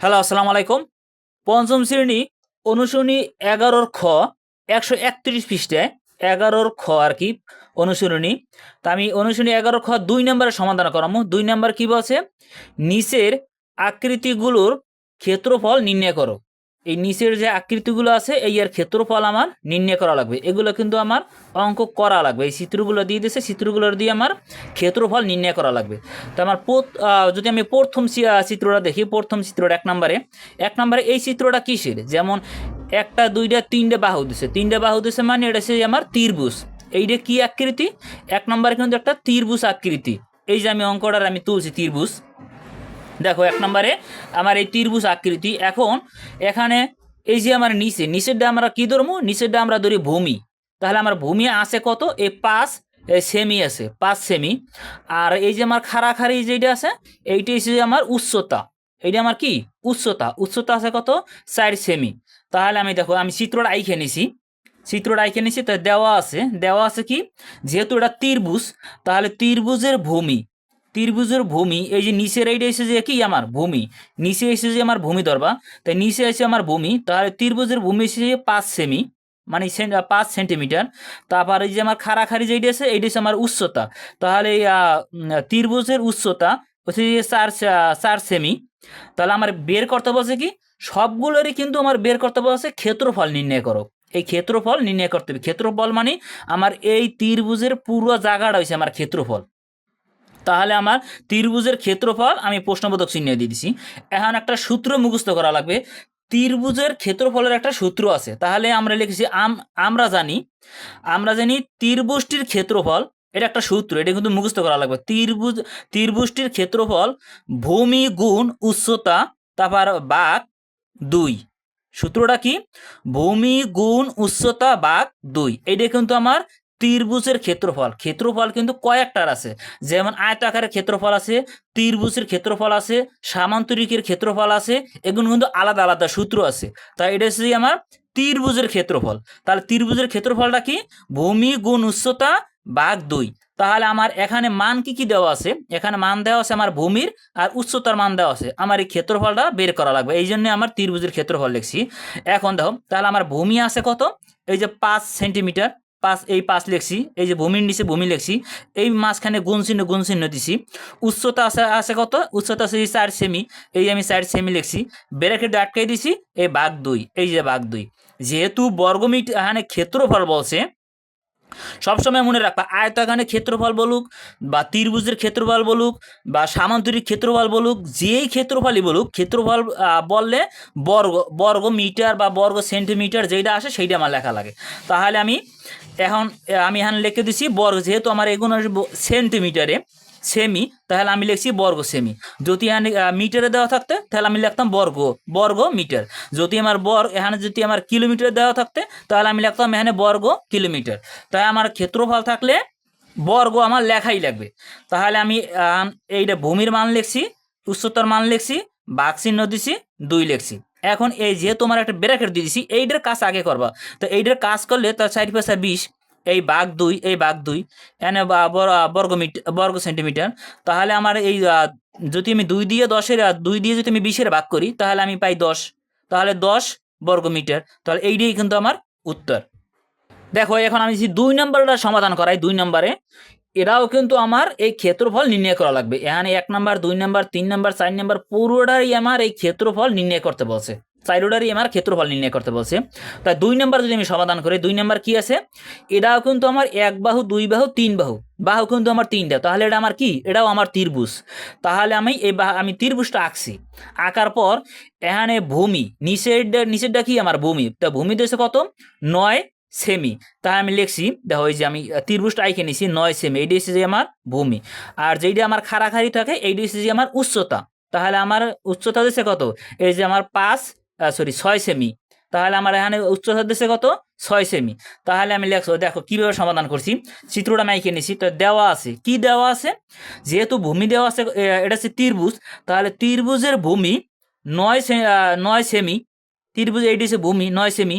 Hello, আসসালামু আলাইকুম। পঞ্চম শ্রেণি, অনুশীলনী এগারোর খ, একশো একত্রিশ পৃষ্ঠায় এগারোর খ আর কি, অনুশীলনী। তা আমি অনুশীলনী এগারোর খ দুই নম্বরের সমাধান করামো। দুই নম্বর কী বলছে? নিচের আকৃতিগুলোর ক্ষেত্রফল নির্ণয় করো। এই নিচের যে আকৃতিগুলো আছে, এই এর ক্ষেত্রফল আমার নির্ণয় করা লাগবে। এগুলো কিন্তু আমার অঙ্ক করা লাগবে। এই চিত্রগুলো দিয়ে দিয়েছে চিত্রগুলো দিয়ে আমার ক্ষেত্রফল নির্ণয় করা লাগবে। তো আমার যদি আমি প্রথম চিত্রটা দেখি, প্রথম চিত্রটা এক নম্বরে। এক নম্বরে এই চিত্রটা কিসের? যেমন একটা, দুইটা, তিনটে বাহু দিছে। তিনটে বাহু দিছে মানে এটা হচ্ছে আমার তীরভুজ। এইটা কি আকৃতি? এক নম্বরে কিন্তু একটা তীরভুজ আকৃতি। এই যে আমি অঙ্কটার আমি তুলছি তীরভুজ। দেখো, এক নম্বরে আমার এই ত্রিভুজ আকৃতি। এখন এখানে এই যে আমার নিচে নিচেরটা আমরা কি ধরবো? নিচেরটা আমরা ধরি ভূমি। তাহলে আমার ভূমি আছে কত? এই পাঁচ সেমি আছে, পাঁচ সেমি আর এই যে আমার খাড়াখাড়ি যেটা আছে, এইটা হচ্ছে আমার উচ্চতা। এইটা আমার কি? উচ্চতা। উচ্চতা আছে কত? চার সেমি তাহলে আমি দেখো, আমি চিত্রটা আইখে নিছি। চিত্রটা আইখে নিছি, তা দেওয়া আছে। দেওয়া আছে কি? যেহেতু এটা ত্রিভুজ, তাহলে ত্রিভুজের ভূমি। ত্রিভুজের ভূমি, এই যে নিচের এইটা এসে যে কি আমার ভূমি, নিচে এসে যে আমার ভূমি ধরবা, তাই নিচে এসে আমার ভূমি, তাহলে ত্রিভুজের ভূমি এসে যে পাঁচ সেমি মানে পাঁচ সেন্টিমিটার, তারপর এই যে আমার খাড়াখাড়ি যেটা আছে এইটা হচ্ছে আমার উচ্চতা, তাহলে ত্রিভুজের উচ্চতা হচ্ছে যে চার চার সেমি, তাহলে আমার বের করতে বলছে কি? সবগুলোরই কিন্তু আমার বের করতে বলছে ক্ষেত্রফল নির্ণয় করো। এই ক্ষেত্রফল নির্ণয় করতে হবে। ক্ষেত্রফল মানে আমার এই ত্রিভুজের পুরো জায়গাটা হয়েছে আমার ক্ষেত্রফল। তাহলে আমার ত্রিভুজের ক্ষেত্রফল আমি প্রশ্নবোধক চিহ্ন দিয়ে দিছি। এখন একটা সূত্র মুখস্থ করা লাগবে। ত্রিভুজের ক্ষেত্রফলের একটা সূত্র আছে। তাহলে আমরা লিখেছি, আম, আমরা জানি আমরা জানি ত্রিভুজটির ক্ষেত্রফল, এটা একটা সূত্র, এটা কিন্তু মুখস্থ করা লাগবে। ত্রিভুজ, ত্রিভুজটির ক্ষেত্রফল ভূমি গুণ উচ্চতা, তারপর বাঘ দুই। সূত্রটা কি? ভূমি গুণ উচ্চতা বাঘ দুই। এইটা কিন্তু আমার ত্রিভুজের ক্ষেত্রফল। ক্ষেত্রফল কিন্তু কয়েকটার আছে। যেমন আয়তাকারের ক্ষেত্রফল আছে, ত্রিভুজের ক্ষেত্রফল আছে, সামান্তরিকের ক্ষেত্রফল আছে, এগুলো কিন্তু আলাদা আলাদা সূত্র আছে। তাই এটা হচ্ছে আমার ত্রিভুজের ক্ষেত্রফল। তাহলে ত্রিভুজের ক্ষেত্রফলটা কি? ভূমি গুণ উচ্চতা বাঘ দুই। তাহলে আমার এখানে মান কি কি দেওয়া আছে? এখানে মান দেওয়া আছে আমার ভূমির আর উচ্চতার মান দেওয়া আছে। আমার এই ক্ষেত্রফলটা বের করা লাগবে। এই জন্য আমার ত্রিভুজের ক্ষেত্রফল লিখছি। এখন দেখো, তাহলে আমার ভূমি আছে কত? এই যে পাঁচ সেন্টিমিটার। পাঁচ এই পাঁচ লিখছি, এই যে ভূমির নিচে ভূমি লিখছি, এই মাঝখানে গুণ চিহ্ন গুণ চিহ্ন দিছি। উচ্চতা আছে আছে কত? উচ্চতা আছে চার সেমি, এই আমি চার সেমি লিখছি। ব্রেকেট আটকাই দিছি এই বাঘ দুই, এই যে বাঘ দুই। যেহেতু বর্গমিট এখানে ক্ষেত্রফল বলছে, সবসময় মনে রাখবা আয়তাকানে ক্ষেত্রফল বলুক, বা ত্রিভুজের ক্ষেত্রফল বলুক, বা সামান্তরিক ক্ষেত্রফল বলুক, যেই ক্ষেত্রফলই বলুক, ক্ষেত্রফল বললে বর্গ বর্গ মিটার বা বর্গ সেন্টিমিটার যেটা আসে সেইটা আমার লেখা লাগে। তাহলে আমি এখন আমি এখানে লিখে দিছি বর্গ, যেহেতু আমার এগুলো আসবে সেন্টিমিটারে সেমি তাহলে আমি লিখছি বর্গ সেমি যদি এখানে মিটারে দেওয়া থাকতে, তাহলে আমি লিখতাম বর্গ বর্গ মিটার যদি আমার বর, এখানে যদি আমার কিলোমিটার দেওয়া থাকতে, তাহলে আমি লিখতাম এখানে বর্গ কিলোমিটার তাই আমার ক্ষেত্রফল থাকলে বর্গ আমার লেখাই লাগবে। তাহলে আমি এইটা ভূমির মান লিখছি, উচ্চতার মান লিখছি বাঘ চিহ্ন দিছি, দুই লিখছি। এখন এই যে তোমার একটা ব্র্যাকেট দিয়ে দিছি, এইটার কাজ আগে করবা। তো এইটার কাজ করলে তার চারি পাশে বিশ, এই বাঘ দুই, এই বাঘ দুই, এনে বর্গ মিট, বর্গ সেন্টিমিটার তাহলে আমার এই যদি আমি দুই দিয়ে দশের দুই দিয়ে যদি আমি বিশের ভাগ করি, তাহলে আমি পাই দশ। তাহলে দশ বর্গ মিটার। তাহলে এইটাই কিন্তু আমার উত্তর। দেখো, এখন আমি যদি দুই নম্বরটা সমাধান করাই, দুই নম্বরে এরাও কিন্তু আমার এই ক্ষেত্রফল নির্ণয় করা লাগবে। এখানে এক নাম্বার, দুই নাম্বার, তিন নাম্বার, চার নাম্বার পুরোটাই আমার এই ক্ষেত্রফল নির্ণয় করতে বলছে। চাইরোটারই আমার ক্ষেত্রফল নির্ণয় করতে বলছে। তাই দুই নাম্বার যদি আমি সমাধান করি, দুই নাম্বার কি আছে? এটাও কিন্তু আমার এক বাহু, দুই বাহু, তিন বাহু। বাহু কিন্তু আমার তিনটা। তাহলে এটা আমার কি? এটাও আমার ত্রিভুজ। তাহলে আমি এই আমি ত্রিভুজটা আঁকছি। আঁকার পর এখানে ভূমি নিচের নিচেরটা কি? আমার ভূমি। তা ভূমি দেশে কত? নয় সেমি তাই আমি লিখছি, দেখো এই যে আমি ত্রিভুজটা আইকে নিছি, নয় সেমি এইটা হচ্ছে যে আমার ভূমি। আর যেইটা আমার খাড়াখাড়ি থাকে এইটা হচ্ছে যে আমার উচ্চতা। তাহলে আমার উচ্চতা দিচ্ছে কত? এই যে আমার পাঁচ সরি ছয় সেমি তাহলে আমার এখানে উচ্চতা দিচ্ছে কত? ছয় সেমি তাহলে আমি লেখছো, দেখো কীভাবে সমাধান করছি। চিত্রটা আমি আইকে নিছি, তো দেওয়া আছে। কি দেওয়া আছে? যেহেতু ভূমি দেওয়া আছে এটা হচ্ছে ত্রিভুজ। তাহলে ত্রিভুজের ভূমি নয় নয় সেমি ত্রিভুজ এইটি হচ্ছে ভূমি, নয় সেমি,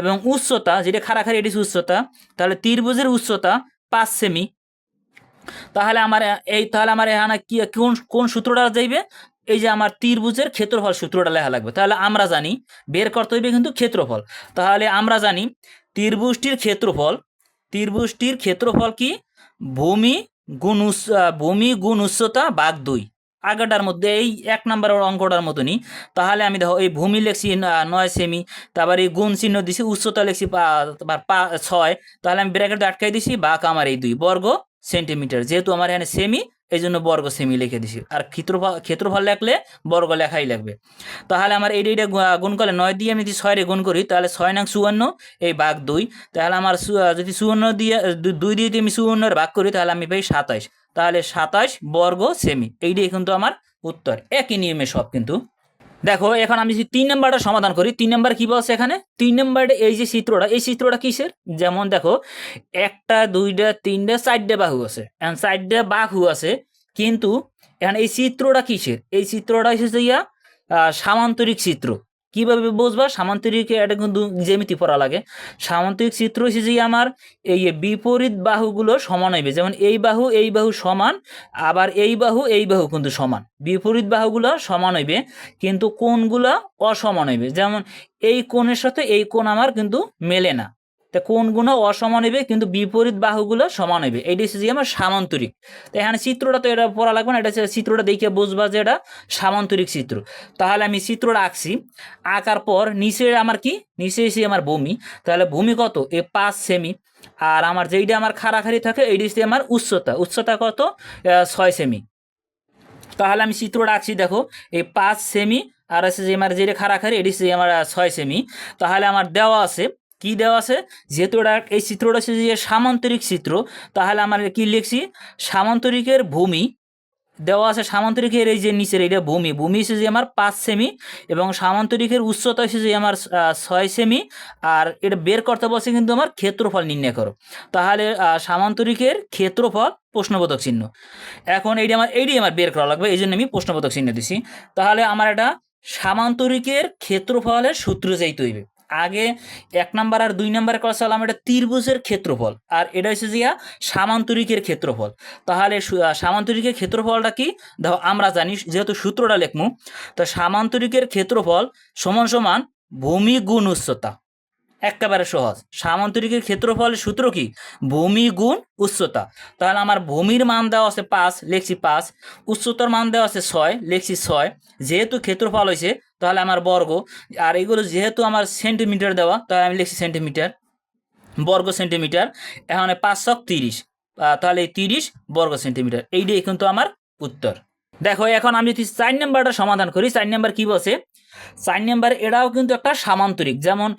এবং উচ্চতা, যেটা খাড়াখাড়ি, এটি উচ্চতা, তাহলে ত্রিভুজের উচ্চতা পাঁচ সেমি। তাহলে আমার, এই তাহলে আমার এখানে কি, কোন কোন সূত্রটা যাইবে? এই যে আমার ত্রিভুজের ক্ষেত্রফল সূত্রটা লেখা লাগবে। তাহলে আমরা জানি, বের করতে হবে কিন্তু ক্ষেত্রফল। তাহলে আমরা জানি, ত্রিভুজটির ক্ষেত্রফল ত্রিভুজটির ক্ষেত্রফল কি? ভূমি গুণ ভূমি গুণ উচ্চতা বাঘ দুই। আগেটার মধ্যে, এই এক নম্বরের অঙ্কটার মতনই। তাহলে আমি দেখো, এই ভূমি লেখছি নয় সেমি, তারপর এই গুণ চিহ্ন দিছি, উচ্চতা লেখছি ছয়। তাহলে আমি ব্র্যাকেট আটকাই দিছি বাঘ আমার এই দুই বর্গ সেন্টিমিটার যেহেতু আমার এখানে সেমি এই জন্য বর্গ সেমি লিখে দিছি। আর ক্ষেত্রফল ক্ষেত্রফল লেখলে বর্গ লেখাই লাগবে। তাহলে আমার এইটা এইটা গুণ করলে নয় দিয়ে আমি যদি ছয় রে গুণ করি, তাহলে ছয় নাক চুয়ান্ন, এই বাঘ দুই। তাহলে আমার যদি চুয়ান্ন দিয়ে দুই দিয়ে যদি আমি চুয়ান্নর ভাগ করি, তাহলে আমি পাই সাতাইশ তাহলে সাতাশ বর্গ সেমি এইটাই কিন্তু আমার উত্তর। একই নিয়মে সব কিন্তু দেখো, এখন আমি যদি তিন নাম্বারটা সমাধান করি, তিন নাম্বার কি বলছে এখানে? তিন নাম্বার এই যে চিত্রটা, এই চিত্রটা কিসের? যেমন দেখো, একটা, দুইটা, তিনটা, চারটে বাহু আছে। এখন চারটে বাহু আছে, কিন্তু এখানে এই চিত্রটা কিসের? এই চিত্রটা হচ্ছে ইয়া সামান্তরিক চিত্র। কীভাবে বুঝবা? সামান্তরিক এটা কিন্তু জ্যামিতি পড়া লাগে। সামান্তরিক চিত্র হচ্ছে যে আমার এই বিপরীত বাহুগুলো সমান হইবে। যেমন এই বাহু এই বাহু সমান, আবার এই বাহু এই বাহু কিন্তু সমান। বিপরীত বাহুগুলো সমান হইবে, কিন্তু কোনগুলো অসমান হইবে। যেমন এই কোণের সাথে এই কোণ আমার কিন্তু মেলে না। তা কোণগুলো অসমান হইবে? কিন্তু বিপরীত বাহুগুলো সমান হইবে। এইটা হচ্ছে যে আমার সামান্তরিক। তো এখানে চিত্রটা তো এটা পড়া লাগবে না, এটা চিত্রটা দেখে বুঝবা যে এটা সামান্তরিক চিত্র। তাহলে আমি চিত্রটা আঁকছি। আঁকার পর নিচে আমার কি? নিচে এসে আমার ভূমি। তাহলে ভূমি কত? এ পাঁচ সেমি। আর আমার যেইটা আমার খাড়াখাড়ি থাকে, এইটা হচ্ছে আমার উচ্চতা। উচ্চতা কত? ছয় সেমি। তাহলে আমি চিত্রটা আঁকছি, দেখো। এই পাঁচ সেমি, আর আছে যে আমার যেটা খাড়াখাড়ি এটি হচ্ছে আমার ছয় সেমি। তাহলে আমার দেওয়া আছে কি দেওয়া আছে? যেহেতু এটা এই চিত্রটা হচ্ছে যে সামান্তরিক চিত্র, তাহলে আমার কি লিখছি? সামান্তরিকের ভূমি দেওয়া আছে, সামান্তরিকের এই যে নিচের এটা ভূমি ভূমি হচ্ছে যে আমার পাঁচ সেমি এবং সামান্তরিকের উচ্চতা হচ্ছে যে আমার ছয় সেমি আর এটা বের করতে বলছে কিন্তু আমার ক্ষেত্রফল নির্ণয় করো। তাহলে সামান্তরিকের ক্ষেত্রফল প্রশ্নবোধক চিহ্ন। এখন এইটা আমার, এইটাই আমার বের করা লাগবে এই জন্য আমি প্রশ্নবোধক চিহ্ন দিছি। তাহলে আমার এটা সামান্তরিকের ক্ষেত্রফলের সূত্র যাইতে হইবে। আগে এক নাম্বার আর দুই নাম্বার ছিলাম এটা ত্রিভুজের ক্ষেত্রফল। আর এটা হচ্ছে যে সামান্তরিকের ক্ষেত্রফল। তাহলে সামান্তরিকের ক্ষেত্রফলটা কি? দেখো, আমরা জানি যেহেতু সূত্রটা লেখমু, তো সামান্তরিকের ক্ষেত্রফল সমান সমান ভূমি গুণ উচ্চতা। একেবারে সহজ। সামান্তরিকের ক্ষেত্রফল সূত্র কি? ভূমি গুণ উচ্চতা। তাহলে আমার ভূমির মান দেওয়া আছে পাঁচ, লেখছি পাঁচ। উচ্চতার মান দেওয়া আছে ছয়, লেখছি ছয়। যেহেতু ক্ষেত্রফল হয়েছে তাহলে আমার বর্গ, আর এগুলো যেহেতু আমার সেন্টিমিটার দেওয়া, তাহলে আমি লিখছি সেন্টিমিটার বর্গ সেন্টিমিটার এখানে পাঁচশো তিরিশ তাহলে তিরিশ, বর্গ সেন্টিমিটার এইটাই কিন্তু আমার উত্তর। দেখো, এখন আমি যদি চার নাম্বারটা সমাধান করি, চার নাম্বার কি বলছে? চার নাম্বার এটাও কিন্তু একটা সামান্তরিক, যেমন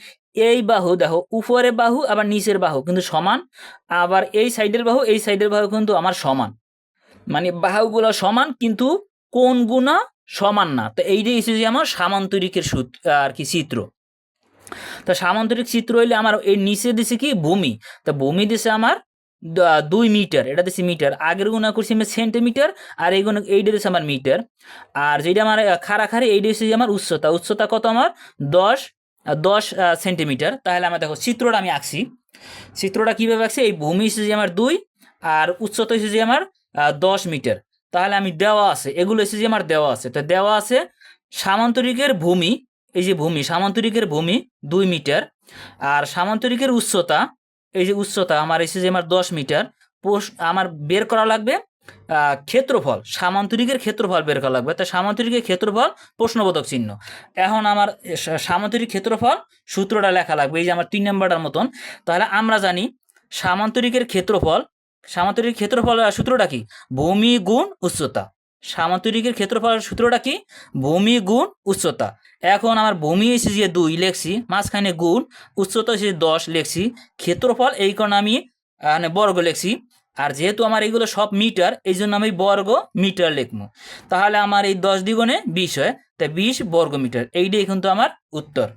এই বাহু, দেখো, উপরের বাহু, আবার নিচের বাহু কিন্তু সমান, আবার এই সাইডের বাহু, এই সাইডের বাহু কিন্তু আমার সমান। মানে বাহুগুলো সমান, কিন্তু কোনগুলো সমান না। তো এইটাই হচ্ছে যে আমার সামান্তরিকের আর কি চিত্র। তো সামান্তরিক চিত্র হইলে আমার এই নিচে দিছে কি ভূমি। তো ভূমি দিছে আমার দুই মিটার। এটা দিছে মিটার। আগের গুণা করছি আমি সেন্টিমিটার, আর এই গুণ, এইটা দিছে আমার মিটার। আর যেটা আমার খাড়াখাড়ি, এইটা হচ্ছে যে আমার উচ্চতা। উচ্চতা কত আমার? দশ দশ সেন্টিমিটার। তাহলে আমার দেখো চিত্রটা আমি আঁকছি। চিত্রটা কীভাবে আঁকছি? এই ভূমি হচ্ছে যে আমার দুই, আর উচ্চতা হচ্ছে যে আমার দশ মিটার। তাহলে আমি দেওয়া আছে, এগুলো যে আমার দেওয়া আছে। তো দেওয়া আছে সামান্তরিকের ভূমি, এই যে ভূমি, সামান্তরিকের ভূমি দুই মিটার। আর সামান্তরিকের উচ্চতা, এই যে উচ্চতা আমার এসে যে আমার দশ মিটার আমার বের করা লাগবে ক্ষেত্রফল, সামান্তরিকের ক্ষেত্রফল বের করা লাগবে। তা সামান্তরিকের ক্ষেত্রফল প্রশ্নবোধক চিহ্ন। এখন আমার সামান্তরিক ক্ষেত্রফল সূত্রটা লেখা লাগবে, এই যে আমার তিন নম্বরটার মতন। তাহলে আমরা জানি সামান্তরিকের ক্ষেত্রফল সামান্তরিক ক্ষেত্রফল সূত্রটা কি? ভূমি গুণ উচ্চতা। সামান্তরিকের ক্ষেত্রফল সূত্রটা কি? ভূমি গুণ উচ্চতা। এখন আমার ভূমি এসে যে দুই লেখছি, মাঝখানে গুণ, উচ্চতা এসে দশ লেখছি, ক্ষেত্রফল এই কারণে আমি মানে বর্গ লেখছি। আর যেহেতু আমার এইগুলো সব মিটার এই জন্য আমি বর্গ মিটার লিখব। তাহলে আমার এই দশ দ্বিগুণে বিশ হয়, তাই বিশ বর্গ মিটার। এইটাই কিন্তু আমার উত্তর।